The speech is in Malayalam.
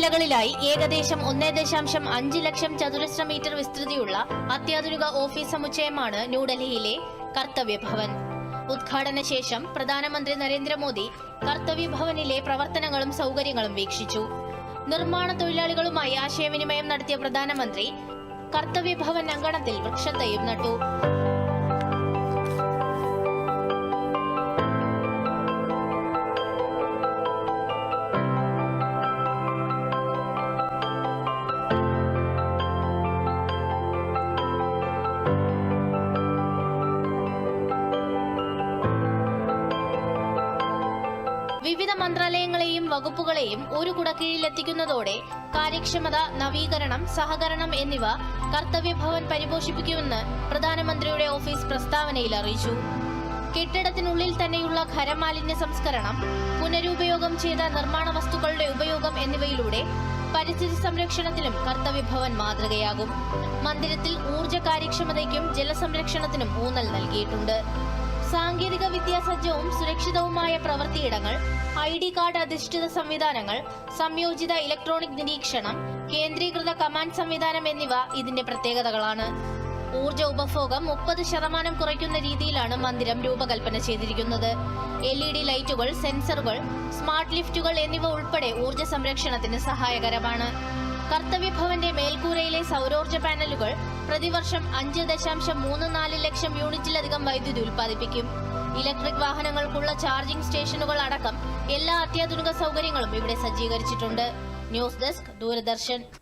നിലകളിലായി ഏകദേശം ഒന്നേ ദശാംശം അഞ്ച് ലക്ഷം ചതുരശ്ര മീറ്റർ വിസ്തൃതിയുള്ള അത്യാധുനിക ഓഫീസ് സമുച്ചയമാണ് ന്യൂഡൽഹിയിലെ കർത്തവ്യ ഭവൻ ഉദ്ഘാടന ശേഷം പ്രധാനമന്ത്രി നരേന്ദ്രമോദി കർത്തവ്യ ഭവനിലെ പ്രവർത്തനങ്ങളും സൗകര്യങ്ങളും വീക്ഷിച്ചു. നിർമ്മാണ തൊഴിലാളികളുമായി ആശയവിനിമയം നടത്തിയ പ്രധാനമന്ത്രി കർത്തവ്യ ഭവൻ അങ്കണത്തിൽ വൃക്ഷത്തെയും നട്ടു. വിവിധ മന്ത്രാലയങ്ങളെയും വകുപ്പുകളെയും ഒരു കുടക്കീഴിലെത്തിക്കുന്നതോടെ കാര്യക്ഷമത നവീകരണം സഹകരണം എന്നിവ കർത്തവ്യഭവൻ പരിപോഷിപ്പിക്കുമെന്ന് പ്രധാനമന്ത്രിയുടെ ഓഫീസ് പ്രസ്താവനയിൽ അറിയിച്ചു. കെട്ടിടത്തിനുള്ളിൽ തന്നെയുള്ള ഖരമാലിന്യ സംസ്കരണം പുനരുപയോഗം ചെയ്ത നിർമ്മാണ വസ്തുക്കളുടെ ഉപയോഗം എന്നിവയിലൂടെ പരിസ്ഥിതി സംരക്ഷണത്തിലും കർത്തവ്യഭവൻ മാതൃകയാകും. മന്ദിരത്തിൽ ഊർജ കാര്യക്ഷമതയ്ക്കും ജലസംരക്ഷണത്തിനും ഊന്നൽ നൽകിയിട്ടുണ്ട്. സാങ്കേതിക വിദ്യാസജ്ജവും സുരക്ഷിതവുമായ പ്രവൃത്തിയിടങ്ങൾ ഐ ഡി കാർഡ് അധിഷ്ഠിത സംവിധാനങ്ങൾ സംയോജിത ഇലക്ട്രോണിക് നിരീക്ഷണം കേന്ദ്രീകൃത കമാൻഡ് സംവിധാനം എന്നിവ ഇതിന്റെ പ്രത്യേകതകളാണ്. ഊർജ ഉപഭോഗം മുപ്പത് ശതമാനം കുറയ്ക്കുന്ന രീതിയിലാണ് മന്ദിരം രൂപകൽപ്പന ചെയ്തിരിക്കുന്നത്. എൽ ഇ ഡി ലൈറ്റുകൾ സെൻസറുകൾ സ്മാർട്ട് ലിഫ്റ്റുകൾ എന്നിവ ഉൾപ്പെടെ ഊർജ സംരക്ഷണത്തിന് സഹായകരമാണ്. കർത്തവ്യഭവന്റെ മേൽക്കൂരയിലെ സൗരോർജ പാനലുകൾ പ്രതിവർഷം അഞ്ച് ദശാംശം മൂന്ന് നാല് ലക്ഷം യൂണിറ്റിലധികം വൈദ്യുതി ഉൽപ്പാദിപ്പിക്കും. ഇലക്ട്രിക് വാഹനങ്ങൾക്കുള്ള ചാർജിംഗ് സ്റ്റേഷനുകൾ അടക്കം എല്ലാ അത്യാധുനിക സൗകര്യങ്ങളും ഇവിടെ സജ്ജീകരിച്ചിട്ടുണ്ട്. News desk Doordarshan.